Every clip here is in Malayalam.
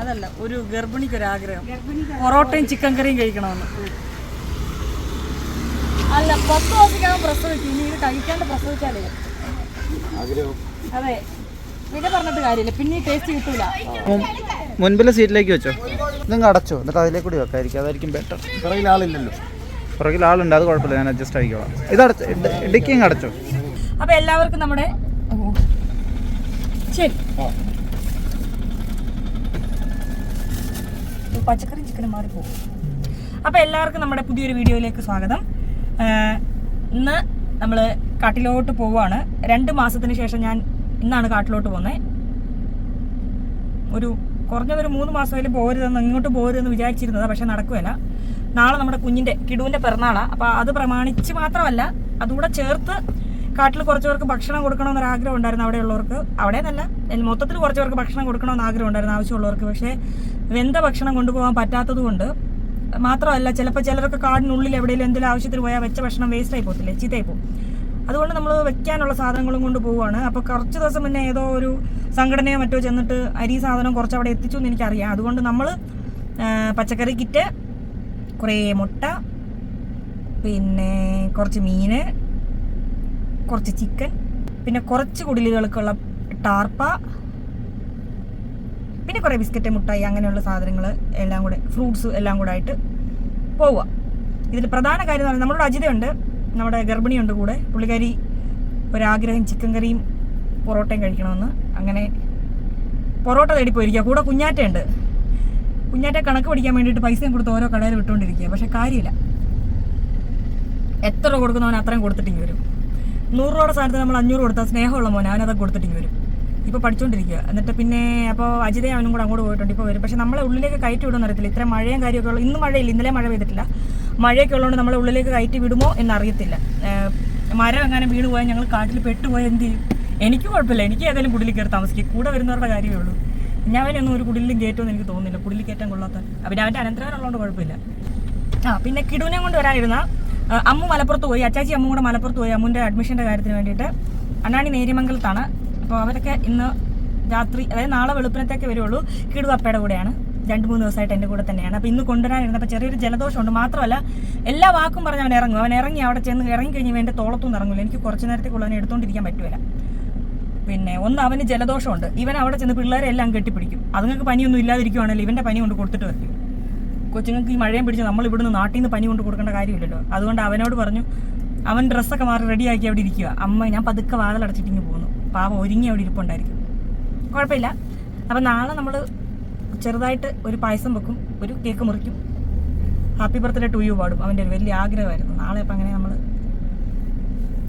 അതല്ല ഒരു ഗർഭിണിക്ക് ഒരു ആഗ്രഹം പൊറോട്ടയും ചിക്കൻ കറിയും കഴിക്കണമെന്ന്. അല്ല പത്ത് ദിവസത്തിനകം പ്രസവിക്കും. ഇനി ഇത് കഴിക്കാണ്ട് പ്രസവിച്ചാലേ. ആഗ്രഹം. അതെ. പിന്നെ പറഞ്ഞിട്ട് കാര്യമില്ല. പിന്നെ ടേസ്റ്റ് കിട്ടൂല. മുൻപിലെ സീറ്റിലേക്ക് വെച്ചോ. നിങ്ങൾ അടച്ചോ. എന്നിട്ട് അതിലേക്ക് കൂടി വെക്കായിരിക്കും അതായിരിക്കും ബെറ്റർ പുറകിൽ ആളില്ലല്ലോ. പുറകിൽ ആളുണ്ട്. അത് കുഴപ്പമില്ല. ഞാൻ അഡ്ജസ്റ്റ് ആയിക്കോളാം. ഇത് അടച്ചോ. ഇടുക്കിയും അടച്ചോ. അപ്പൊ എല്ലാവർക്കും നമ്മുടെ. ശരി. മാറി ചിക്കനും മാറിപ്പോകും അപ്പോൾ എല്ലാവർക്കും നമ്മുടെ പുതിയൊരു വീഡിയോയിലേക്ക് സ്വാഗതം. ഇന്ന് നമ്മൾ കാട്ടിലോട്ട് പോവാണ് രണ്ട് മാസത്തിന് ശേഷം ഞാൻ ഇന്നാണ് കാട്ടിലോട്ട് പോകുന്നത്. ഒരു കുറഞ്ഞതൊരു മൂന്ന് മാസമായാലും പോരുതെന്ന് ഇങ്ങോട്ട് പോരുതെന്ന് വിചാരിച്ചിരുന്നത് പക്ഷെ നടക്കുകയല്ല നാളെ നമ്മുടെ കുഞ്ഞിന്റെ കിടുവിന്റെ പിറന്നാളാണ് അപ്പോൾ അത് പ്രമാണിച്ച് മാത്രമല്ല അതുകൂടെ ചേർത്ത് കാട്ടിൽ കുറച്ച് പേർക്ക് ഭക്ഷണം കൊടുക്കണമെന്നൊരു ആഗ്രഹം ഉണ്ടായിരുന്നു അവിടെയുള്ളവർക്ക് അവിടെ എന്നല്ല മൊത്തത്തിൽ കുറച്ച് പേർക്ക് ഭക്ഷണം കൊടുക്കണമെന്ന് ആഗ്രഹം ഉണ്ടായിരുന്നു ആവശ്യമുള്ളവർക്ക്. പക്ഷേ വെന്ത ഭക്ഷണം കൊണ്ടുപോകാൻ പറ്റാത്തത് കൊണ്ട് മാത്രമല്ല ചിലപ്പോൾ ചിലർക്ക് കാടിനുള്ളിൽ എവിടെയെങ്കിലും എന്തെങ്കിലും ആവശ്യത്തിന് പോയാൽ വെച്ച ഭക്ഷണം വേസ്റ്റായി പോകത്തില്ലേ ചീത്തയായി പോകും. അതുകൊണ്ട് നമ്മൾ വെക്കാനുള്ള സാധനങ്ങളും കൊണ്ട് പോവുകയാണ് അപ്പോൾ കുറച്ച് ദിവസം മുന്നേ ഏതോ ഒരു സംഘടനയോ മറ്റോ ചെന്നിട്ട് അരി സാധനം കുറച്ച് അവിടെ എത്തിച്ചു എന്ന് എനിക്കറിയാം. അതുകൊണ്ട് നമ്മൾ പച്ചക്കറി കിറ്റ് കുറേ മുട്ട പിന്നെ കുറച്ച് മീന് കുറച്ച് ചിക്കൻ പിന്നെ കുറച്ച് കുടിലുകൾക്കുള്ള ടാർപ്പ പിന്നെ കുറേ ബിസ്ക്കറ്റ് മുട്ടായി അങ്ങനെയുള്ള സാധനങ്ങൾ എല്ലാം കൂടെ ഫ്രൂട്ട്സ് എല്ലാം കൂടെ ആയിട്ട് പോവുക. ഇതിൽ പ്രധാന കാര്യം എന്ന് പറഞ്ഞാൽ നമ്മളോട് അജിതയുണ്ട്. നമ്മുടെ ഗർഭിണിയുണ്ട് കൂടെ. പുള്ളിക്കാരി ഒരാഗ്രഹം ചിക്കൻ കറിയും പൊറോട്ടയും കഴിക്കണമെന്ന്. അങ്ങനെ പൊറോട്ട തേടി പോയിരിക്കുക. കൂടെ കുഞ്ഞാറ്റയുണ്ട്. കുഞ്ഞാറ്റ കണക്ക് പഠിക്കാൻ വേണ്ടിയിട്ട് പൈസയും കൊടുത്ത് ഓരോ കടയിൽ വിട്ടുകൊണ്ടിരിക്കുക. പക്ഷെ കാര്യമില്ല. എത്ര രൂപ കൊടുക്കുന്നവൻ അത്രയും കൊടുത്തിട്ട് വരും. നൂറ് രൂപയുടെ സ്ഥാനത്ത് നമ്മൾ അഞ്ഞൂറ് കൊടുത്താൽ സ്നേഹമുള്ള മോനെ അവനത് കൊടുത്തിട്ട് വരും. ഇപ്പോൾ പഠിച്ചുകൊണ്ടിരിക്കുക എന്നിട്ട് പിന്നെ അപ്പോൾ അജിതയും അവനും കൂടെ അങ്ങോട്ട് പോയിട്ടുണ്ട്. ഇപ്പോൾ വരും. പക്ഷെ നമ്മളെ ഉള്ളിലേക്ക് കയറ്റി വിടുമെന്ന് അറിയത്തില്ല. ഇത്ര മഴയും കാര്യമൊക്കെ ഉള്ളൂ ഇന്ന് മഴയില്ല. ഇന്നലെ മഴ പെയ്തിട്ടില്ല. മഴയൊക്കെ ഉള്ളതുകൊണ്ട് നമ്മളെ ഉള്ളിലേക്ക് കയറ്റി വിടുമോ എന്നറിയത്തില്ല. മരം അങ്ങനെ വീണ് പോയാൽ ഞങ്ങൾ കാട്ടിൽ പെട്ടുപോയാൽ എന്ത് ചെയ്യും? എനിക്ക് കുഴപ്പമില്ല. എനിക്ക് ഏതായാലും കുടിലിൽ കയറി താമസിക്കും. കൂടെ വരുന്നവരുടെ കാര്യമേ ഉള്ളൂ. ഞാൻ അവനൊന്നും ഒരു കുടിലും കയറ്റുമെന്ന് എനിക്ക് തോന്നുന്നില്ല. കുടിലിൽ കയറ്റാൻ കൊള്ളാത്ത പിന്നെ അവന്റെ അനന്തരവനുള്ളതുകൊണ്ട് കുഴപ്പമില്ല. ആ പിന്നെ കിടുവിനെ കൊണ്ട് വരാനിരുന്ന അമ്മ മലപ്പുറത്ത് പോയി. അച്ചാച്ചി അമ്മ കൂടെ മലപ്പുറത്ത് പോയി അമ്മുന്റെ അഡ്മിഷന്റെ കാര്യത്തിന് വേണ്ടിയിട്ട്. അണ്ണാണി നേര്യമംഗലത്താണ്. അപ്പോൾ അവരൊക്കെ ഇന്ന് രാത്രി അതായത് നാളെ വെളുപ്പിനത്തേക്ക് വരുള്ളൂ കിടു അപ്പയുടെ കൂടെയാണ്. രണ്ട് മൂന്ന് ദിവസമായിട്ട് എന്റെ കൂടെ തന്നെയാണ്. അപ്പോൾ ഇന്ന് കൊണ്ടുവരാനിരുന്നപ്പോൾ ചെറിയൊരു ജലദോഷമുണ്ട്. മാത്രമല്ല എല്ലാ വാക്കും പറഞ്ഞ് അവൻ ഇറങ്ങും. അവൻ ഇറങ്ങി അവിടെ ചെന്ന് ഇറങ്ങി കഴിഞ്ഞ് എന്റെ തോളത്തൊന്നും ഇറങ്ങില്ല എനിക്ക് കുറച്ച് നേരത്തേക്കുള്ള അവനെ എടുത്തുകൊണ്ടിരിക്കാൻ പറ്റുമല്ല പിന്നെ ഒന്ന് അവന് ജലദോഷമുണ്ട്. ഇവൻ അവിടെ ചെന്ന് പിള്ളേരെ എല്ലാം കെട്ടിപ്പിടിക്കും. അതുങ്ങൾക്ക് പനിയൊന്നും ഇല്ലാതിരിക്കുവാണെങ്കിൽ ഇവന്റെ പനി കൊണ്ട് കൊടുത്തിട്ട് വരും. കൊച്ചുങ്ങൾക്ക് ഈ മഴയും പിടിച്ച് നമ്മൾ ഇവിടുന്ന് നാട്ടിൽ നിന്ന് പനി കൊണ്ട് കൊടുക്കേണ്ട കാര്യമില്ലല്ലോ. അതുകൊണ്ട് അവനോട് പറഞ്ഞു അവൻ ഡ്രസ്സൊക്കെ മാറി റെഡിയാക്കി അവിടെ ഇരിക്കുക അമ്മ ഞാൻ പതുക്കെ വാതിലടച്ചിട്ടിങ്ങ് പോകുന്നു പാവം ഒരുങ്ങി അവിടെ ഇരിപ്പുണ്ടായിരിക്കും. കുഴപ്പമില്ല. അപ്പം നാളെ നമ്മൾ ചെറുതായിട്ട് ഒരു പായസം വെക്കും ഒരു കേക്ക് മുറിക്കും. ഹാപ്പി ബർത്ത്ഡേ ടു യു പാടും അവന്റെ ഒരു വലിയ ആഗ്രഹമായിരുന്നു. നാളെ അപ്പം അങ്ങനെ നമ്മൾ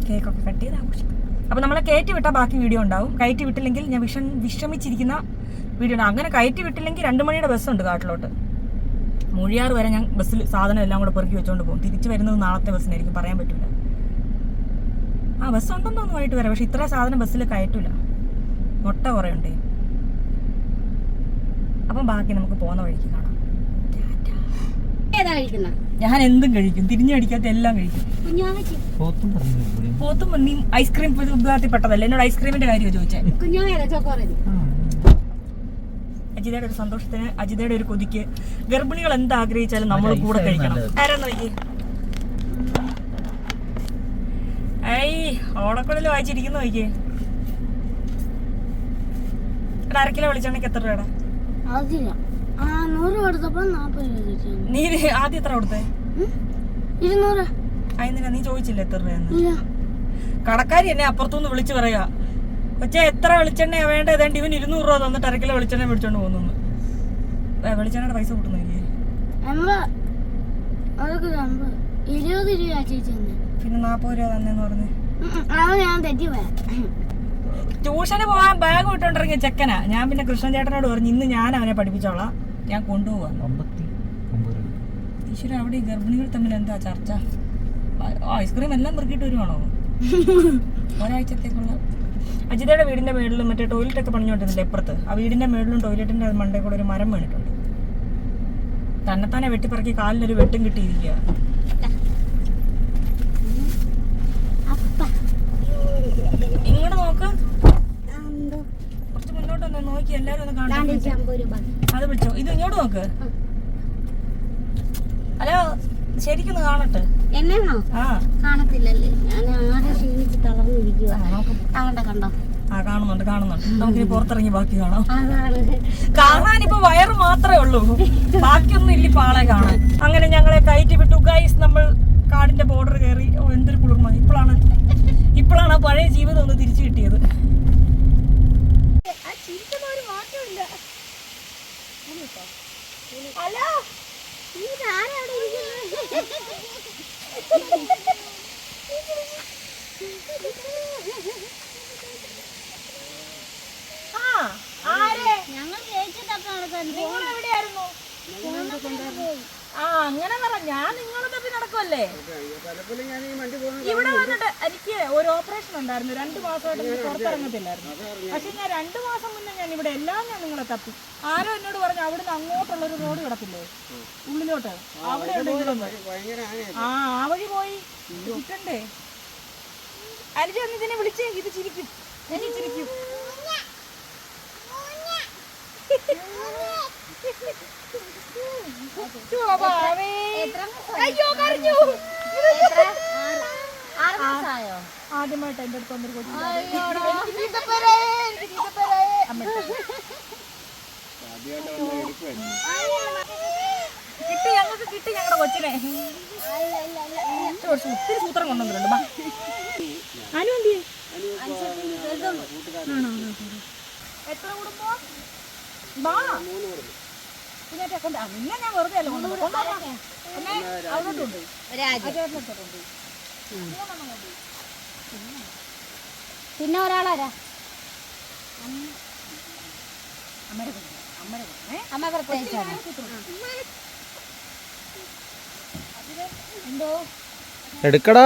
കേക്കൊക്കെ കട്ട് ചെയ്ത് ആഘോഷിക്കും. അപ്പോൾ നമ്മളെ കയറ്റി വിട്ടാൽ ബാക്കി വീഡിയോ ഉണ്ടാവും. കയറ്റി വിട്ടില്ലെങ്കിൽ ഞാൻ വിഷം വിഷമിച്ചിരിക്കുന്ന വീഡിയോ ഉണ്ടാവും. അങ്ങനെ കയറ്റി വിട്ടില്ലെങ്കിൽ രണ്ട് മണിയുടെ ബസ്സുണ്ട് കാട്ടിലോട്ട്. മൂഴിയാറ് വരെ ഞാൻ ബസ്സിൽ സാധനം എല്ലാം കൂടെ പെറുക്കി വെച്ചുകൊണ്ട് പോകും. തിരിച്ചു വരുന്നത് നാളത്തെ ബസ്സിനായിരിക്കും പറയാൻ പറ്റില്ല ആ ബസ് ഉണ്ടെന്ന് തോന്നുന്നു വൈകിട്ട് വരാം. പക്ഷെ ഇത്ര സാധനം ബസ്സിൽ കയറ്റില്ല മുട്ട കുറേ ഉണ്ടേ. അപ്പം ബാക്കി നമുക്ക് പോകുന്ന വഴിക്ക് കാണാം. ഞാൻ എന്തും കഴിക്കും. തിരിഞ്ഞടിക്കാത്ത എല്ലാം കഴിക്കും. പോത്തും നീ ഐസ്ക്രീം വിദ്യാർത്ഥി പെട്ടതല്ലേ? എന്നോട് ഐസ്ക്രീമിന്റെ കാര്യം ചോദിച്ചേ. അജിതയുടെ ഒരു സന്തോഷത്തിന് അജിതയുടെ ഒരു കൊതിക്ക് ഗർഭിണികൾ എന്ത് ആഗ്രഹിച്ചാലും നമ്മൾ കൂടെ കഴിക്കണം. ആരാന്ന് നോക്കി വായിച്ചിരിക്കുന്നു നോക്കിയേ. അരക്കിലെ വിളിച്ചാണെങ്കിൽ എത്ര രൂപയുടെ അതില്ല. ആ നൂറ് കൊടുത്തപ്പോ നാപ്പത് രൂപ നീ ആദ്യം എത്ര കൊടുത്തേ? ഇരുന്നൂറ്. അതിനാ നീ ചോദിച്ചില്ല എത്ര രൂപയെന്ന്. കടക്കാരി എന്നെ അപ്പുറത്തുനിന്ന് വിളിച്ചു പറയാ. കൊച്ചെ എത്ര വെളിച്ചെണ്ണയാ വേണ്ട ഏതാണ്ട് ഇവൻ ഇരുന്നൂറ് രൂപ തന്നിട്ട് അര കിലോ വെളിച്ചെണ്ണ മേടിച്ചോണ്ട് പോകുന്നു. വെളിച്ചെണ്ണയുടെ പൈസ കൂട്ടുന്നു നാപ്പത് ഇരുപത് രൂപ തന്നെ. പിന്നെ നാൽപ്പത് രൂപ തന്നെന്ന് പറഞ്ഞു. ഞാൻ തെറ്റി പോയാ ട്യൂഷന് പോകാൻ ബാഗ് വിട്ടോണ്ടിറങ്ങിയ ചെക്കനാ. ഞാൻ പിന്നെ കൃഷ്ണൻ ചേട്ടനോട് പറഞ്ഞു ഇന്ന് ഞാൻ അവനെ പഠിപ്പിച്ചോളാം. ഞാൻ കൊണ്ടുപോകാം ഈശ്വര അവിടെ ഗർഭിണികൾ തമ്മിൽ എന്താ ചർച്ച? ഐസ്ക്രീം എല്ലാം മുറുക്കിയിട്ട് വരുവാണോ? ഒരാഴ്ചത്തേക്കുള്ള അജിതയുടെ വീടിന്റെ മേളിലും മറ്റേ ടോയ്ലറ്റ് ഒക്കെ പണിഞ്ഞോണ്ടിരുന്നില്ല ഇപ്പുറത്ത്? ആ വീടിന്റെ മേളിലും ടോയ്ലറ്റിന്റെ മണ്ടേ കൂടെ ഒരു മരം വീണിട്ടുണ്ട്. തന്നെത്താനെ വെട്ടിപ്പറക്കി കാലിനൊരു വെട്ടും കിട്ടിയിരിക്കുക അപ്പ ഇങ്ങോട്ട് നോക്ക് എന്തോ കുറച്ച് മുന്നോട്ട് ഒന്ന് നോക്കി എല്ലാരും ഒന്ന് രൂപ. അത് വിളിച്ചോ. ഇത് ഇങ്ങോട്ട് നോക്ക്. ഹലോ ശരിക്കും കാണട്ടെ. എന്നാണോ ആ. കാണത്തില്ലല്ലേ. ഞാൻ ആകെ ക്ഷീണിച്ച് തളർന്നിരിക്കുക അവിടെ കണ്ടോ? ആ കാണുന്നുണ്ട് കാണുന്നുണ്ട്. നമുക്കിനി പുറത്തിറങ്ങി ബാക്കി കാണാം. കാണാൻ ഇപ്പൊ വയറ് മാത്രമേ ഉള്ളൂ. ബാക്കിയൊന്നും ഇല്ല ഇപ്പൊ ആളെ കാണാൻ. അങ്ങനെ ഞങ്ങളെ കയറ്റി വിട്ടു. ഗൈസ് നമ്മൾ കാടിന്റെ ബോർഡർ കയറി. എന്തൊരു കുളിർമ. ഇപ്പോഴാണ് ഇപ്പോഴാണ് പഴയ ജീവിതം ഒന്ന് തിരിച്ചു കിട്ടിയത്. ഹലോ ഇതാരാണ് ആ ആരെ? ഞങ്ങൾ ജയിച്ചിട്ടപ്പോ നടക്കാൻ എവിടെയായിരുന്നു ആ അങ്ങനെ പറ. ഞാൻ നിങ്ങളെ തപ്പി നടക്കുമല്ലേ ഇവിടെ വന്നിട്ട് എനിക്ക് ഒരു ഓപ്പറേഷൻ ഉണ്ടായിരുന്നു. രണ്ടു മാസമായിട്ട് ഞാൻ പുറത്തിറങ്ങത്തില്ലായിരുന്നു. പക്ഷെ ഞാൻ രണ്ടു മാസം മുന്നേ ഞാൻ ഇവിടെ എല്ലാം ഞാൻ നിങ്ങളെ തപ്പി. ആരോ എന്നോട് പറഞ്ഞു അവിടുന്ന് അങ്ങോട്ടുള്ള ഒരു റോഡ് കിടക്കില്ലേ ഉള്ളിലോട്ട് അവിടെ എവിടെയെങ്കിലും ആ ആ വഴി പോയി. കിട്ടണ്ടേ? അനുജ ഒന്ന് ഇതിനെ വിളിച്ചേ. ഇത് ചിരിക്കും. എനിക്ക് ചിരിക്കും. Thank മാസമായോ ആദ്യമായിട്ട് എന്റെ അടുത്ത് വന്നൊരു കൊച്ചു കിട്ടി ഞങ്ങൾക്ക് കിട്ടി ഞങ്ങളുടെ കൊച്ചിനെ. കുറച്ച് ഒത്തിരി സൂത്രം കൊണ്ടുവന്നിട്ടുണ്ട്. ബാ. അനു എന്തിയെ ആണോ? എത്ര കുടുംബോ ബാ. കുഞ്ഞാറ്റെ കൊണ്ട്. ആ, ഞാൻ വെറുതെ അല്ല കൊണ്ടുവന്നത്. കൊണ്ടുവന്നോ. അവിടെ പിന്നെ ഒരാളാരാ? അമ്മ പ്രത്യേകിച്ചാണ് എന്തോ? എടുക്കടാ.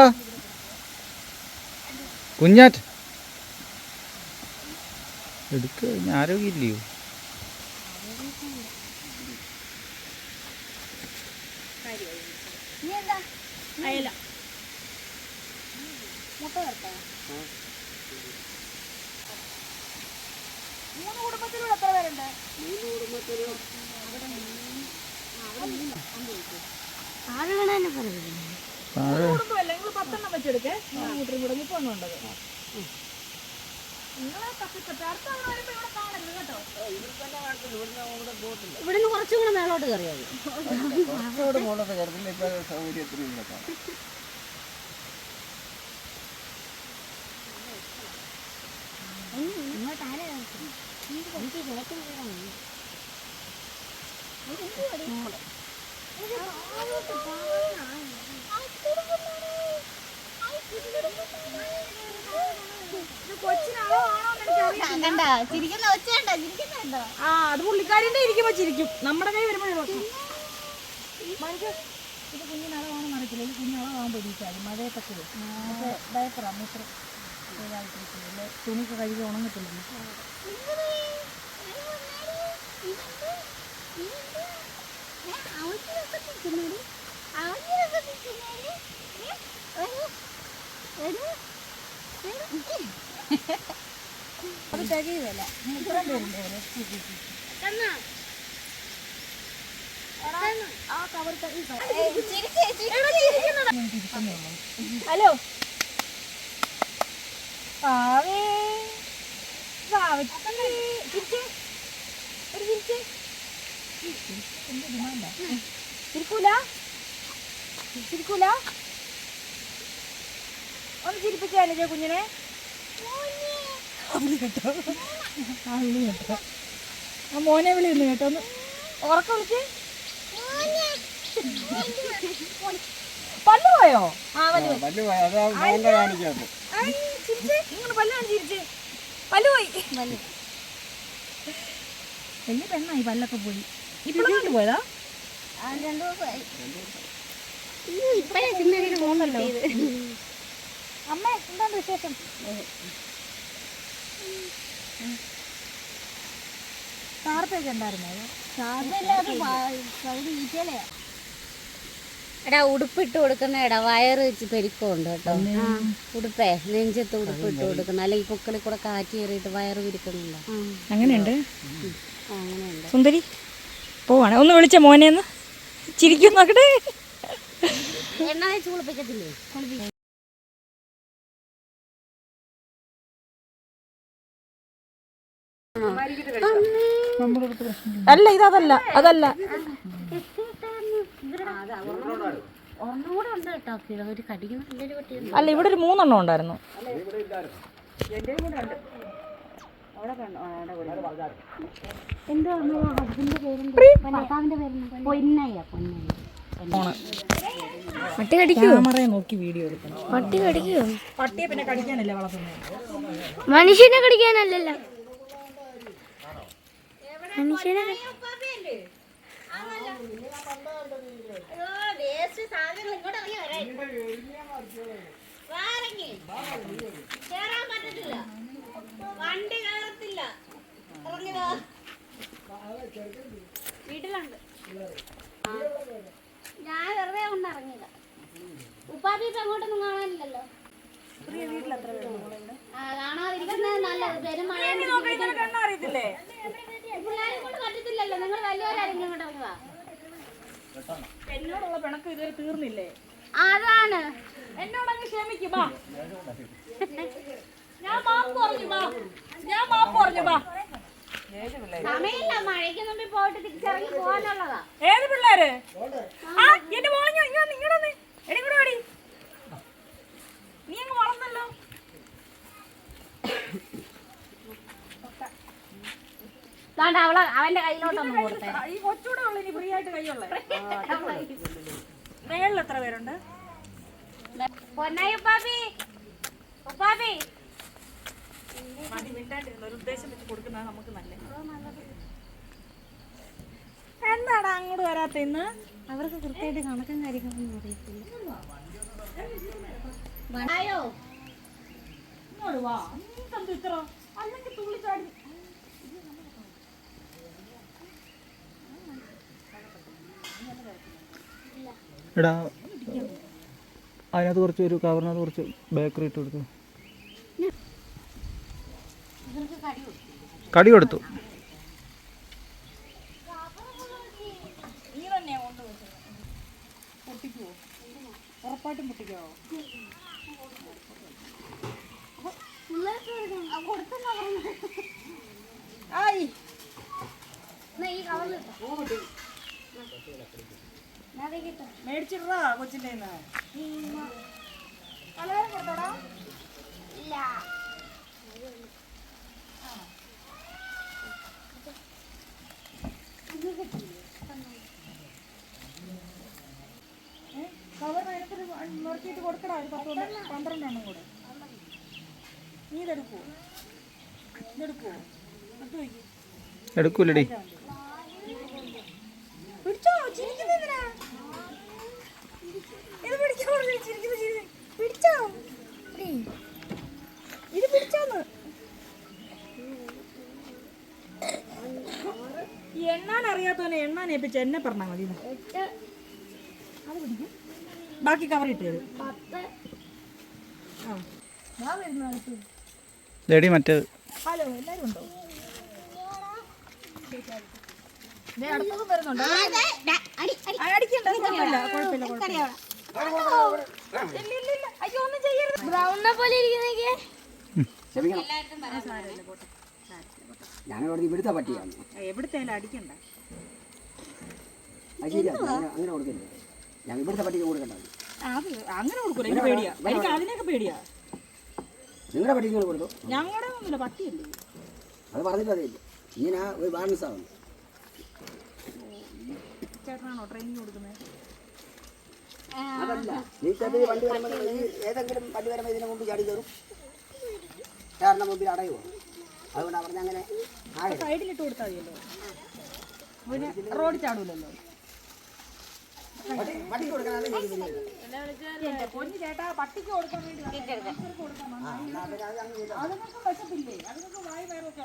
കുഞ്ഞാറ്റ്. എടുക്ക ആരോഗ്യമില്ലയോ നീ എന്താ അയല. മുട്ട വറുത്തോ മൂന്ന് കുടുംബത്തിലൂടെ എത്ര പേരുണ്ട്? കുടുംബമല്ല നിങ്ങൾ പത്തെണ്ണം വെച്ചെടുക്കേ. കൂട്ടരും കൂടെ മുപ്പെണ്ണം ഉണ്ടത് ഇവിടുന്ന് കുറച്ചും കൂടെ മേളോട്ട് കയറിയത് കാസർഗോഡ് കണ്ട? ചിരിക്കുന്ന ഒച്ച കണ്ട ചിരിക്കുന്നുണ്ടോ? ആ അത് പുള്ളിക്കാരിന്റെ ഇരിക്കുമ്പോ ചിരിക്കും. നമ്മുടെ കൈ വരുമ്പോഴേ മനുഷ്യ ഇത് കുഞ്ഞിനളവാണെന്ന് അറിയത്തില്ല. ഇത് കുഞ്ഞളവാകാൻ ഇരിക്കാതെ മഴയൊക്കെ പക്ഷേ ഡയപ്പറാ മൂത്ര തുണിക്ക് കഴുകി ഉണങ്ങത്തില്ല? അത് തികയുമല്ല ഇത്രയും പേരുണ്ട് ഹലോ? പാവേ ഒരു ചിരിക്കൂല? ചിരിക്കൂല? ഒന്ന് ചിരിപ്പിച്ചേ അനുജ കുഞ്ഞിനെ? അവൾ കേട്ടോ അവൾ കേട്ടോ. ആ മോനെ വിളിയുന്നു കേട്ടോ ഒന്ന്. ഉറക്കം വിളിച്ച് പല്ല് പോയോ? പല്ല് പോയി. വലിയ പെണ്ണായി പല്ലൊക്കെ പോയി. ഇപ്പോഴും പോയതാ? രണ്ടു ദിവസമായി. ഇപ്പഴേ പോകുന്നല്ലോ അമ്മ എന്താണ് വിശേഷം? ഉണ്ടായിരുന്നു? എടാ ഉടുപ്പിട്ട് കൊടുക്കുന്ന എടാ വയറ് വെച്ച് പെരുക്കമുണ്ട് കേട്ടോ. ഉടുപ്പേ നെഞ്ചത്ത് ഉടുപ്പിട്ട് കൊടുക്കുന്ന അല്ലെങ്കിൽ പൊക്കളിൽ കൂടെ കാറ്റ് കയറിയിട്ട് വയറ് പിരിക്കുന്നുണ്ടോ അങ്ങനെയുണ്ട്? സുന്ദരി പോവാണ്. ഒന്ന് വിളിച്ച മോനെന്ന് ചിരിക്കും നോക്കട്ടെ. എണ്ണ വെച്ച് കുളിപ്പിക്കത്തില്ലേ അല്ല ഇതല്ല അതല്ല. അല്ല ഇവിടെ ഒരു മൂന്നെണ്ണം ഉണ്ടായിരുന്നു. പട്ടി കടിക്കോ? നോക്കി വീഡിയോ എടുക്കണം. പട്ടി കടിക്കോ? പട്ടിയെ പിന്നെ കടിക്കാനല്ലേ വളർത്തുന്നത്? മനുഷ്യനെ കടിക്കാനല്ലല്ലോ. മനുഷ്യനെ ഞാൻ വെറുതെ കൊണ്ട് ഇറങ്ങില്ല ഉപ്പാപ്പി ഇപ്പൊ അങ്ങോട്ടൊന്നും കാണാനില്ലല്ലോ. കാണാതിരിക്കുന്നത് നല്ലത്. പെരുമഴ അറിയത്തില്ലേ? എന്നോടുള്ള പിണക്കം ഇതുവരെ തീർന്നില്ലേ? അതാണ്. എന്നോടങ്ങ് ക്ഷമിക്കും ബാ. ഞാൻ മാപ്പ് പറഞ്ഞു ബാ. ഞാൻ മാപ്പ് പറഞ്ഞു ബാ. സമയമില്ല. മഴയ്ക്ക് മുമ്പ് പോയിട്ട് തിരിച്ചിറങ്ങി പോകാനുള്ളതാ. ഏത് പിള്ളേര്? ആ എന്റെ മോളിഞ്ഞോ ഇങ്ങോ നിങ്ങടൊന്ന് എടി കൂടെ വാടി നീ അങ്ങ് വളർന്നല്ലോ ദാണ്ട അവളെ അവന്റെ കയ്യിലോട്ടൊന്ന് കൊടുത്തേ ഈ കൊച്ചൂടെ ഉള്ളു ഇനി ഫ്രീ ആയിട്ട് കൈയുള്ള മേളിൽ എത്ര പേരുണ്ട്? പൊന്നായി ഉപ്പാപ്പി. ഉപ്പാപ്പി. മതി മിണ്ടാണ്ടിരുന്ന. ഒരു ഉദ്ദേശം വെച്ച് കൊടുക്കുന്നത് നമുക്ക് നല്ലത് എന്താടാ അങ്ങോട്ട് വരാത്ത ഇന്ന്? അവർക്ക് കൃത്യമായിട്ട് കണക്കും കാര്യങ്ങളൊന്നും അറിയത്തില്ല. ഇങ്ങോട്ട് വാ. നീ ഇത്ര? അല്ലെങ്കിൽ തുള്ളിച്ചാടി എടാ അതിനകത്ത് കുറച്ച് ഒരു കവറിനകത്ത് കുറച്ച് ബേക്കറി ഇട്ട് കൊടുത്തു കടി കൊടുത്തു. ഉറപ്പായിട്ടും പൊട്ടിക്കാവോ ആയി ഈ കവറിൽ മേടിച്ചിട്ടാ കൊച്ചിന്റെ പലഹാരം കൊടുത്തോടാ കവർ അതിനകത്ത് നോക്കിയിട്ട് കൊടുക്കടാ ഒരു പത്ത് പന്ത്രണ്ടെണ്ണം കൂടെ. നീ ഇതെടുക്കുവോ ഇതെടുക്കുവോ എടുത്തു വയ്ക്കും എടുക്കൂലടി. പിടിച്ചോ ചിരിക്കുന്നെന്തിനാ ഇത് പിടിക്കാൻ പറഞ്ഞു ചിരിക്കുന്ന ചിരി പിടിച്ചോ. ഇത് പിടിച്ചോന്ന്. എണ്ണാൻ അറിയാത്തവനെ എണ്ണാൻ ഏൽപ്പിച്ച എന്നെ പറഞ്ഞാൽ മതി. ഇത്. അത് പിടിക്കും. ബാക്കി കവർ ഇട്ട് തരും. ആ. മറ്റേത്. ഹലോ എല്ലാവരും ഉണ്ടോ? ഞങ്ങളോട് ഇവിടുത്തെ പട്ടിയാണ് അടിക്കണ്ട. അങ്ങനെ കൊടുക്കില്ല ഞാൻ ഇവിടുത്തെ പട്ടിക്ക് കൊടുക്കണ്ട. അങ്ങനെ കൊടുക്കൂല എനിക്ക് പേടിയാ. എനിക്ക് അതിനൊക്കെ പേടിയാ. നിങ്ങളുടെ പട്ടിക്ക് കൊടുത്തു? ഞങ്ങളുടെ ഒന്നുമില്ല പട്ടിയല്ലേ? അത് പറഞ്ഞിട്ട് അതേ ഇങ്ങനെ ഒരു ബാലൻസ് ആവുന്നു. ചേട്ടനാണോ ട്രെയിനിങ് കൊടുക്കുന്നത് അതല്ല. നീ ചെറിയ വണ്ടി വരുമ്പോൾ ഏതെങ്കിലും വണ്ടി വരുമ്പോൾ ഇതിന് മുമ്പ് ചാടി കയറും. ചേട്ടന്റെ മുമ്പിൽ അടയുമോ അതുകൊണ്ടാണ് പറഞ്ഞ അങ്ങനെ സൈഡിലിട്ട് കൊടുത്താൽ മതിയല്ലോ. പിന്നെ റോഡ് ചാടൂലല്ലോ. പൊന്നു ചേട്ടാ പട്ടിക്ക് കൊടുക്കാൻ വേണ്ടി ആ എന്നാ പിന്നെ അത് അങ്ങ് ചെയ്തോ. അതിനൊക്കെ വിശപ്പില്ലേ അതിനൊക്കെ വായി വയറൊക്കെ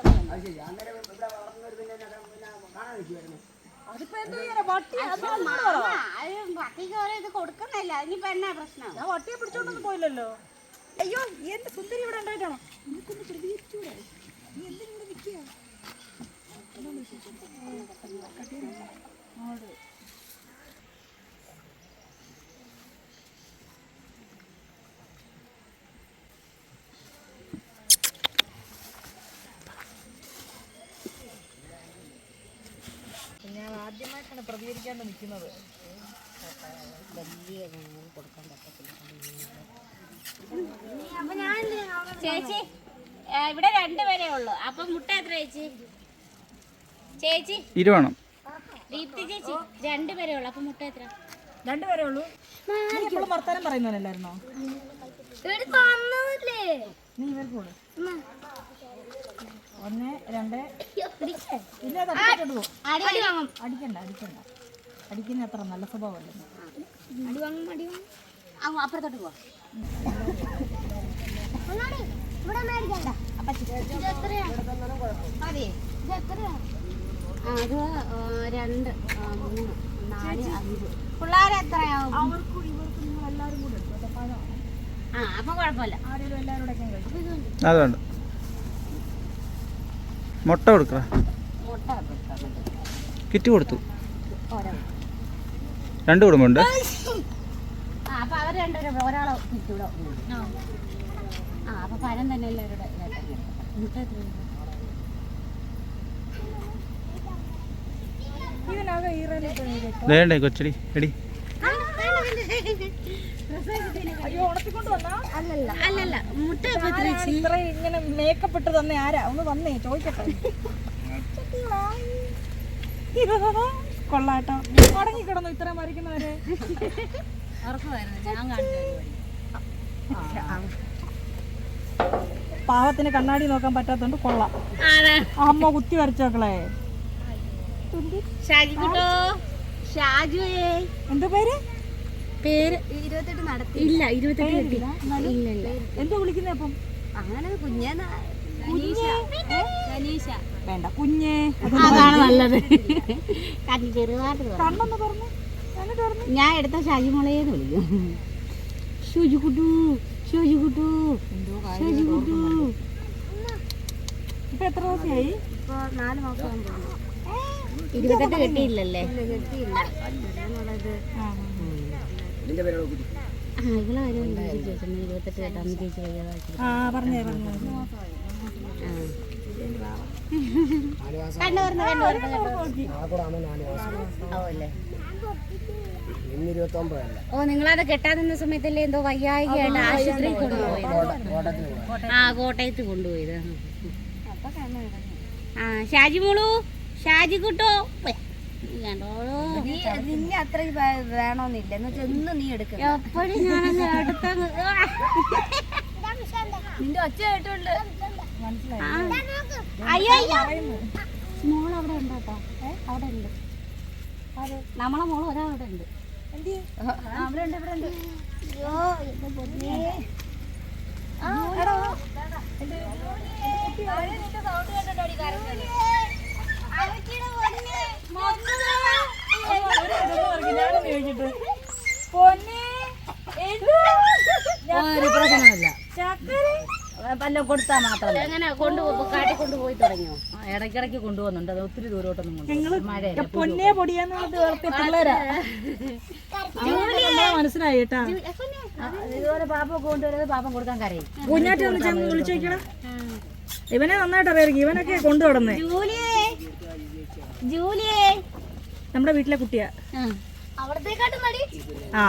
അതിപ്പോ എന്ത് ചെയ്യാനാ പട്ടി അത് പട്ടിക്ക് ഓരോ ഇത് കൊടുക്കുന്നില്ല. ഇനിയിപ്പോ എന്നാ പ്രശ്നം? ഞാൻ വട്ടിയെ പിടിച്ചോണ്ടൊന്നും പോയില്ലല്ലോ. അയ്യോ എന്റെ സുന്ദരി ഇവിടെ ഉണ്ടായിട്ടാണോ? ഞാൻ ആദ്യമായിട്ടാണ് പ്രതികരിക്കാൻ നിൽക്കുന്നത്. ചേച്ചി ഇവിടെ രണ്ടുപേരേ ഉള്ളൂ. അപ്പൊ മുട്ട എത്ര ചേച്ചി? ചേച്ചി ഇരുവണം ദീപ്തി ചേച്ചി രണ്ടുപേരേ ഉള്ളൂ. അപ്പൊ മുട്ട എത്ര? രണ്ടുപേരേ ഉള്ളൂ. ഇപ്പോഴും വർത്താനം പറയുന്നവരല്ലായിരുന്നോ ഇവിടെ തന്നില്ലേ? നീ ഇവർക്ക് ഒന്ന് രണ്ട്. അത് പോകും വാങ്ങും. അടിക്കണ്ട അടിക്കണ്ട. അടിക്കുന്ന അത്ര നല്ല സ്വഭാവമല്ല? അടി വാങ്ങും അടി വാങ്ങും. അങ്ങ് അപ്പുറത്തോട്ട് ഇവിടെ മേടിക്കണ്ട. ഇത് എത്രയാ? മതി ഇത് എത്രയാ അത് രണ്ട് മൂന്ന് നാല് അഞ്ച്. എത്രയാവും? ആ അപ്പൊ കുഴപ്പമില്ല. ആരെങ്കിലും എല്ലാവരും കൂടെ കഴിക്കും അത് വേണ്ട മുട്ട കൊടുക്കറ. കിറ്റ് കൊടുത്തു രണ്ട് കുടുംബമുണ്ട്? വേണ്ടേ കൊച്ചടി എടി അല്ലല്ല. അല്ലല്ല മുട്ട ഇങ്ങനെ മേക്കപ്പ് ഇട്ട് തന്നെ? ആരാ? ഒന്ന് വന്നേ ചോദിക്കട്ടെ. കൊള്ളാട്ടോ. മുടങ്ങി കിടന്നു ഇത്ര മരിക്കുന്നവരെ. ഉറക്കമായിരുന്നു ഞാൻ കാണിച്ചു പാവത്തിന് കണ്ണാടി നോക്കാൻ പറ്റാത്തോണ്ട് കൊള്ളാം. അമ്മ കുത്തി വരച്ചോക്കളെ എന്താ പേര്? പേര് ഇരുപത്തെട്ട് നടത്തി. ഇല്ല ഇരുപത്തെട്ട് കിട്ടി. ഇല്ല ഇല്ല. എന്താ വിളിക്കുന്നത് അപ്പം? അങ്ങനെ കുഞ്ഞേ വേണ്ട കുഞ്ഞേ. അതാണ് നല്ലത്. കണ്ണൊന്ന് പറഞ്ഞു ഞാൻ എടുത്ത ഷാജി മോളേന്ന് വിളിക്കും. ഷുജു കുട്ടു ഷുജു കുട്ടു ഷുജു കുട്ടു. ഇപ്പൊ എത്ര ദിവസമായി? ഇപ്പൊ നാല് മാസം ഇരുപത്തെട്ട് കെട്ടിയില്ലല്ലേ? കെട്ടിയില്ല. ഓ നിങ്ങളത് കെട്ടാൻ നിന്ന സമയത്തല്ലേ എന്തോ വയ്യായികയായിട്ട് ആശുപത്രി കൊണ്ടുപോയത്? ആ കോട്ടയത്ത് കൊണ്ടുപോയത്. ആ ഷാജി മോളു ഷാജി കുട്ടോ. നിന്നെ അത്ര വേണമെന്നില്ല എന്ന് ഒന്നും നീ എടുക്ക എപ്പോഴും നിന്റെ ഒച്ച കേട്ടുണ്ട് മോൾ അവിടെ ഉണ്ട് കേട്ടോ. അവിടെ ഉണ്ട്. നമ്മളെ മോൾ ഒരാളവിടെ ഉണ്ട്. അവിടെ ഉണ്ട് ഇവിടെ ഉണ്ട്. ചോദിച്ചിട്ട് പൊന്നെ? ഒരു പ്രശ്നമില്ല വല്ല കൊടുത്താൽ മാത്രം എങ്ങനെ കൊണ്ടു കാട്ടി കൊണ്ടുപോയി തുടങ്ങിയോ ഇടയ്ക്കിടയ്ക്ക് കൊണ്ടുപോകുന്നുണ്ട് അത് ഒത്തിരി ദൂരോട്ടൊന്നും പൊന്നേ മഴയല്ല പൊന്നേ പൊടിയാന്ന് പറഞ്ഞിട്ട് വളർത്തിയ പിള്ളേരാ മനസ്സിലായി കേട്ടാ ഇതുപോലെ പാപ്പ കൊണ്ടുവരുന്നത് പാപ്പം കൊടുക്കാൻ കരയും കുഞ്ഞാറ്റി ഒന്ന് വിളിച്ചു നോക്കണം ഇവനെ നന്നായിട്ട് അറിയാം ഇവനൊക്കെ കൊണ്ടു കിടന്നേ ജൂലിയേ ജൂലിയേ. നമ്മുടെ വീട്ടിലെ കുട്ടിയാ. ആ.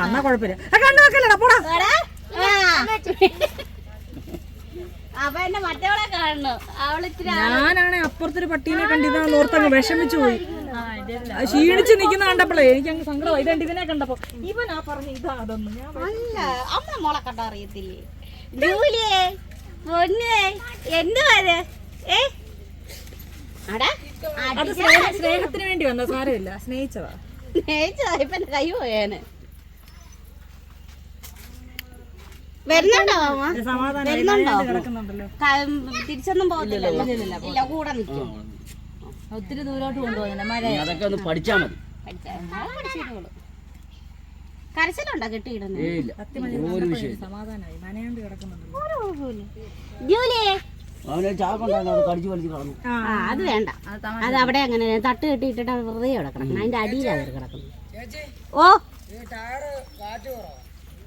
എന്നാ കൊഴപ്പില്ല ആ കണ്ടു നോക്കല്ലടാ പോടാ. ഞാനാണെ അപ്പുറത്തൊരു പട്ടീനെ കണ്ടിരുന്ന ഓർത്തങ്ങ് വിഷമിച്ചു പോയി. ആ, ക്ഷീണിച്ച് നിൽക്കുന്ന കണ്ടപ്പോഴേ എനിക്ക് അങ്ങ് സങ്കടമായി. ഇതുണ്ട് ഇതിനെ കണ്ടപ്പോ ഇവനാ പറഞ്ഞു ഇതാ അതൊന്നും. അല്ല അമ്മ മോളെ കണ്ട അറിയത്തില്ലേ? ജൂലിയേ പൊന്നേ എന്ത് വരെ ഏ? അടാ അത് സ്നേഹ സ്നേഹത്തിന് വേണ്ടി വന്ന? സാരമില്ല. സ്നേഹിച്ചതാ. സ്നേഹിച്ചതാ. ഇപ്പൊ എന്റെ കൈ പോയേന് വരുന്നുണ്ടോ മാമ? സമാധാനം വരുന്നുണ്ടോ? കിടക്കുന്നുണ്ടല്ലോ. ക- തിരിച്ചൊന്നും പോകത്തില്ലല്ലോ ഇല്ല കൂടെ നിൽക്കും. ഒത്തിരി ദൂരോട്ട് കൊണ്ടുപോകുന്നില്ല മഴ നീ അതൊക്കെ ഒന്ന് പഠിച്ചാ മതി. കരച്ചിലുണ്ടോ കെട്ടിയിടുന്നത്? ഇല്ല. ഒരു വിഷയം സമാധാനമായി ജോലിയേ അത് കടിച്ചു വലിച്ച് കളഞ്ഞു. ആ അത് വേണ്ട. അത് അവിടെ അങ്ങനെ തട്ട് കെട്ടിയിട്ടിട്ട് അത് വെറുതെ അവിടെ കിടക്കണം. അതിന്റെ അടിയിലാണ് അവർ കിടക്കുന്നത്. ഓ.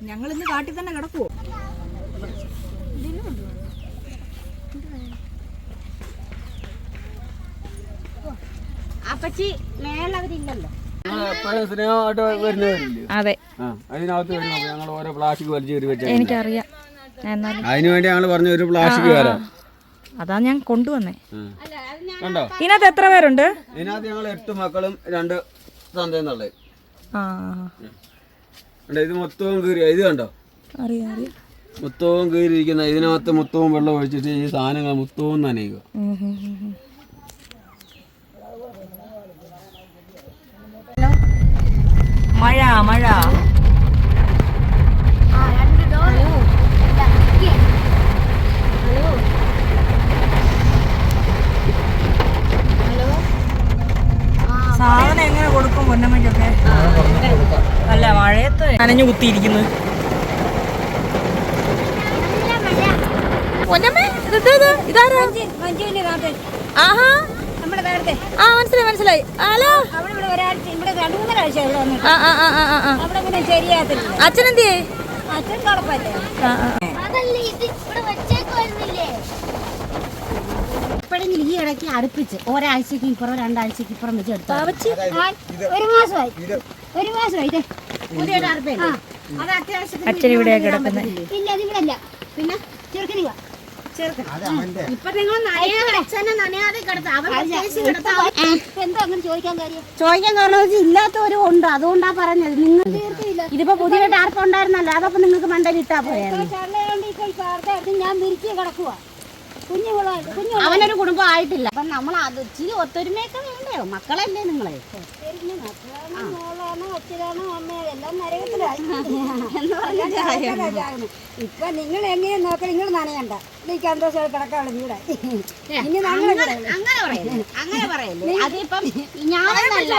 ഞങ്ങൾ ഇന്ന് കാട്ടിൽ തന്നെ കിടക്കുവോ? അപ്പച്ചി മേലവരില്ലല്ലോ അതെ. എനിക്കറിയാം. അതിനുവേണ്ടി അതിന് ഞങ്ങൾ പറഞ്ഞു ഒരു പ്ലാസ്റ്റിക് വരാം അതാ ഞാൻ കൊണ്ടുവന്നേ. കണ്ടോ? ഇതിനകത്ത് എത്ര പേരുണ്ട്? ഇതിനകത്ത് ഞങ്ങൾ എട്ട് മക്കളും രണ്ട് തന്തയും തള്ളയും. ആ. കണ്ടോ ഇത് മൊത്തവും കീറി ഇത് കണ്ടോ? അറിയാം അറിയാം. മൊത്തവും കീറിയിരിക്കുന്ന ഇതിനകത്ത് മൊത്തവും വെള്ളം ഒഴിച്ചിട്ട് ഈ സാധനങ്ങൾ മൊത്തവും നനയുക. മഴ മഴ ആ രണ്ട് ഡോർ സാധനം എങ്ങനെ കൊടുക്കും പൊന്നമ്മയ്ക്കൊക്കെ? അല്ല മഴയത്ത് നനഞ്ഞു കുത്തിയിരിക്കുന്നു. പൊന്നമ്മേ ഇത് ഇത് ഇത് ഇതാരാ ആഹാ. നമ്മുടെ നേരത്തെ ആ മനസ്സിലായി മനസ്സിലായി. ഹലോ ശരിയാകത്തില്ല. അച്ഛനെന്തിയേ? അച്ഛൻ കുഴപ്പമില്ലേ ആ ആ അതല്ലേ ഇത് ഇവിടെ വെച്ചേക്കുമായിരുന്നില്ലേ എപ്പോഴെങ്കിലും ഈ ഇടയ്ക്ക് അടുപ്പിച്ച് ഒരാഴ്ചക്ക് ഇപ്പുറം രണ്ടാഴ്ചക്ക് ഇപ്പുറം വെച്ച് എടുത്തു ഒരു മാസമായി. ഒരു മാസമായി ഇത് പുതിയ ടാർപ്പയല്ലേ? അത് അത്യാവശ്യത്തിന് അച്ഛൻ ഇവിടെയാ കിടക്കുന്നത്. ഇല്ല അതിവിടെ അല്ല പിന്നെ ചെറുക്കനില്ല ഇപ്പൊ നിങ്ങൾ നനയാതെ അച്ഛനെ നനയാതെ കിടത്താം. അവൻ പ്രത്യേകിച്ച് കിടത്താം. എന്താ അങ്ങനെ ചോദിക്കാൻ കാര്യം? ചോദിക്കാൻ കാരണം വെച്ചാൽ ഇല്ലാത്തവരും ഉണ്ട് അതുകൊണ്ടാ പറഞ്ഞത്. നിങ്ങൾ ഇതിപ്പോ പുതിയ ടാർപ്പ് ഉണ്ടായിരുന്നല്ലോ അതപ്പോ നിങ്ങൾക്ക് മണ്ടയിൽ ഇട്ടാ പോയായിരുന്നു ചള്ളയുണ്ട് ഞാൻ വിരിച്ച് കുഞ്ഞു അവനൊരു കുടുംബം ആയിട്ടില്ല. അപ്പൊ നമ്മൾ അത് ഇച്ചിരി ഒത്തൊരുമയൊക്കെ വേണ്ടയോ? മക്കളല്ലേ നിങ്ങളെ? കുഞ്ഞു അച്ഛനാണോ എല്ലാം നരകത്തിലായി. ഇപ്പൊ നിങ്ങൾ എങ്ങനെ നോക്ക നിങ്ങൾ നനയണ്ട. നീ സന്തോഷമായി കിടക്കാനുള്ള വീടായി ഇനി ഞങ്ങൾ അങ്ങനെ പറയല്ലേ? അങ്ങനെ പറയല്ലേ? അതിപ്പം ഞാനെന്നല്ല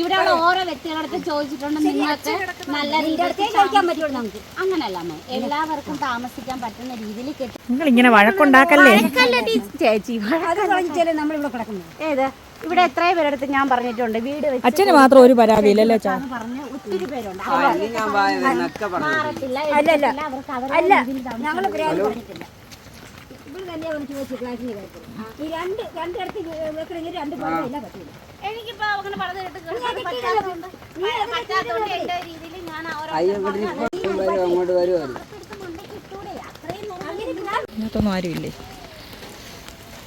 ഇവിടെയുള്ള ഓരോ വ്യക്തികളടുത്ത് ചോദിച്ചിട്ടുണ്ട് നിങ്ങൾക്ക് നല്ല രീതിയിൽ കഴിക്കാൻ പറ്റുള്ളൂ നമുക്ക്. അങ്ങനല്ല അമ്മ. എല്ലാവർക്കും താമസിക്കാൻ പറ്റുന്ന രീതിയിൽ കിട്ടും നിങ്ങൾ ഇങ്ങനെ വഴക്കുണ്ടാക്കല്ലേ ചേച്ചി അത് നമ്മൾ നമ്മളിവിടെ കിടക്കുന്നത്? ഏത്? ഇവിടെ എത്രയും പേരെടുത്ത് ഞാൻ പറഞ്ഞിട്ടുണ്ട്. വീട് അച്ഛന് മാത്രം ഒരു പരാതിയില്ലല്ലേ പറഞ്ഞ് ഒത്തിരി പേരുണ്ട്. മാറത്തില്ല. അല്ലല്ല. അല്ല. ഞങ്ങൾ പരാതി പറഞ്ഞിട്ടില്ല. ഇവിടെ ചോദിച്ചു ക്ലാസ്സിൽ ഈ രണ്ട് രണ്ടിടത്ത് വെക്കണമെങ്കിൽ രണ്ട് പറ്റില്ല എനിക്കിപ്പോ അങ്ങനെ പറഞ്ഞു എന്റെ രീതിയിൽ ഞാൻ അങ്ങോട്ട്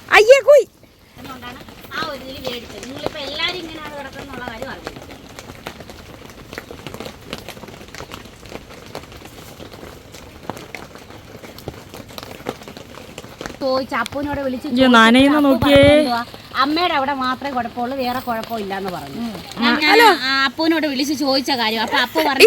അയ്യേ കൊയ്! ഒരു ഇതിൽ മേടിച്ചത് നിങ്ങളിപ്പോ എല്ലാരും ഇങ്ങനെയാണ് കിടക്കുന്നുള്ള കാര്യം അറിയില്ല ചോദിച്ചു അപ്പൂനോട് വിളിച്ച് നനയുന്ന നോക്കിയേ. അമ്മയുടെ അവിടെ മാത്രമേ കുഴപ്പമുള്ളൂ വേറെ കുഴപ്പമില്ല എന്ന് പറഞ്ഞു ഞാൻ- അപ്പൂനോട് വിളിച്ച് ചോദിച്ച കാര്യം. അപ്പൊ അപ്പു പറഞ്ഞു